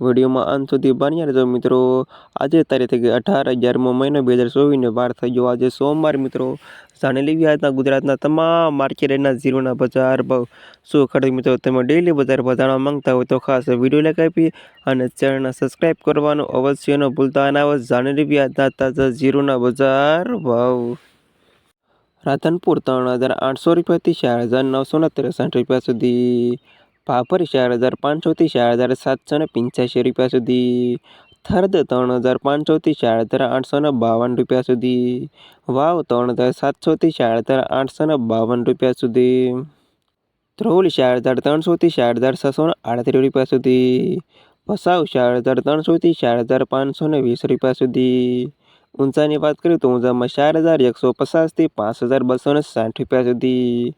વિડીયોમાં અંત સુધી બન્યા રહેજો મિત્રો. આજે તારીખ અઢાર અગિયારમો મહિનો બે હજાર ચોવીસને બાર થઈ ગયો. આજે સોમવાર મિત્રો. જાણી લેવી આજના ગુજરાતના તમામ માર્કેટના ઝીરોના બજાર ભાવ શું ખેડૂત મિત્રો? તમે ડેલી બજાર જાણવા માંગતા હોય તો ખાસ વીડિયો લાઈક આપી અને ચેનલને સબસ્ક્રાઈબ કરવાનું અવશ્ય ન ભૂલતા. અને આવા જાણી લેવી આજના તાજા ઝીરોના બજાર ભાવ. રાધનપુર ત્રણ હજાર આઠસો રૂપિયાથી ચાર હજાર નવસો ને ત્રેસઠ રૂપિયા સુધી. ભાભર ચાર હજાર પાંચસોથી ચાર હજાર સાતસો ને પંચ્યાસી રૂપિયા સુધી. થર્દ ત્રણ હજાર પાંચસોથી ચાર હજાર આઠસો ને બાવન રૂપિયા સુધી. વાવ, ત્રણ હજાર સાતસોથી ચાર હજાર આઠસો ને બાવન રૂપિયા સુધી. ધ્રોલ, ચાર હજાર ત્રણસોથી ચાર હજાર છસો ને આડત્રીસ રૂપિયા સુધી. ભસાવ ચાર હજાર ત્રણસોથી ચાર હજાર પાંચસો ને વીસ રૂપિયા સુધી. ઊંચાની વાત કરીએ તો ઊંચામાં ચાર હજાર એકસો પચાસથી પાંચ હજાર બસો ને સાઠ રૂપિયા સુધી.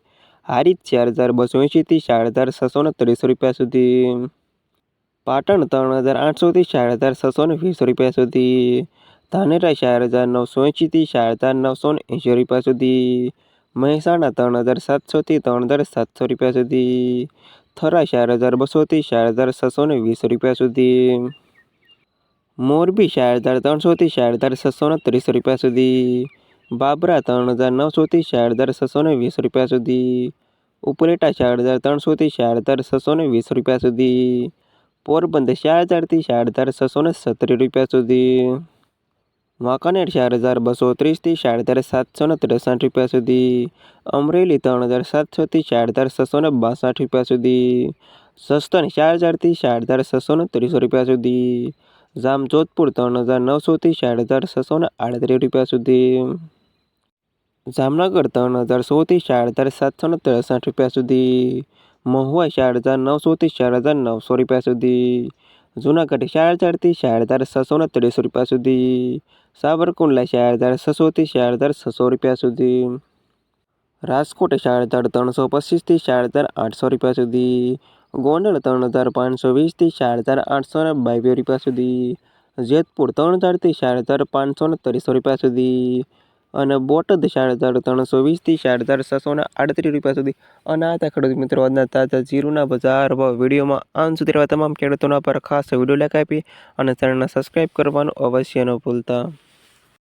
હારીજ ચાર હજાર બસો એંશીથી ચાર હજાર છસો ને ત્રીસ રૂપિયા સુધી. પાટણ ત્રણ હજાર આઠસોથી ચાર હજાર છસો ને વીસ રૂપિયા સુધી. ધાનેરા ચાર હજાર નવસો એંશીથી ચાર હજાર નવસો ને એંશી રૂપિયા સુધી. મહેસાણા ત્રણ હજાર સાતસોથી ત્રણ હજાર સાતસો રૂપિયા સુધી. થરા ચાર હજાર બસોથી ચાર હજાર છસો ને વીસ રૂપિયા સુધી. મોરબી ચાર હજાર ત્રણસોથી ચાર હજાર છસો ને ત્રીસ રૂપિયા સુધી. બાબરા ત્રણ હજાર નવસોથી ચાર હજાર છસો ને વીસ રૂપિયા સુધી. ઉપલેટા ચાર હજાર ત્રણસોથી ચાર હજાર છસો ને વીસ રૂપિયા સુધી. પોરબંદર ચાર હજારથી ચાર હજાર છસો ને સત્તરી રૂપિયા સુધી. વાંકાનેર ચાર હજાર બસો ત્રીસથી ચાર હજાર સાતસો ને ત્રેસઠ રૂપિયા સુધી. અમરેલી ત્રણ હજાર સાતસોથી ચાર હજાર છસો ને બાસઠ રૂપિયા સુધી. સસ્તન ચાર હજારથી ચાર હજાર છસો ને ત્રીસ રૂપિયા સુધી. જામજોધપુર ત્રણ હજાર નવસોથી ચાર હજાર છસો ને આડત્રીસ રૂપિયા સુધી. જામનગર ત્રણ હજાર સોથી ચાર હજાર સાતસો ને ત્રેસઠ રૂપિયા સુધી મહુવા ચાર હજાર નવસોથી ચાર હજાર નવસો રૂપિયા સુધી જૂનાગઢ ચાર હજારથી ચાર હજાર છસો ને ત્રીસ રૂપિયા સુધી સાબરકુંડલા ચાર હજાર છસોથી ચાર હજાર છસો રૂપિયા સુધી રાજકોટ ચાર હજાર ત્રણસો પચીસથી ચાર હજાર આઠસો રૂપિયા સુધી ગોંડલ ત્રણ હજાર પાંચસો વીસથી ચાર હજાર આઠસો ને બાવીસ રૂપિયા સુધી જેતપુર ત્રણ હજારથી ચાર હજાર પાંચસો ને ત્રીસો રૂપિયા સુધી અને બોટાદ ચાર હજાર ત્રણસો વીસથી ચાર હજાર છસો આડત્રીસ રૂપિયા સુધી. અને આ ખેડૂત મિત્રો, આજના તાજા જીરુના બજાર ભાવ વિડીયોમાં આમ સુધી રહેવા તમામ ખેડૂતોના પર ખાસ વીડિયો આપી અને ચેનલને સબસ્ક્રાઈબ કરવાનું અવશ્ય ન ભૂલતા.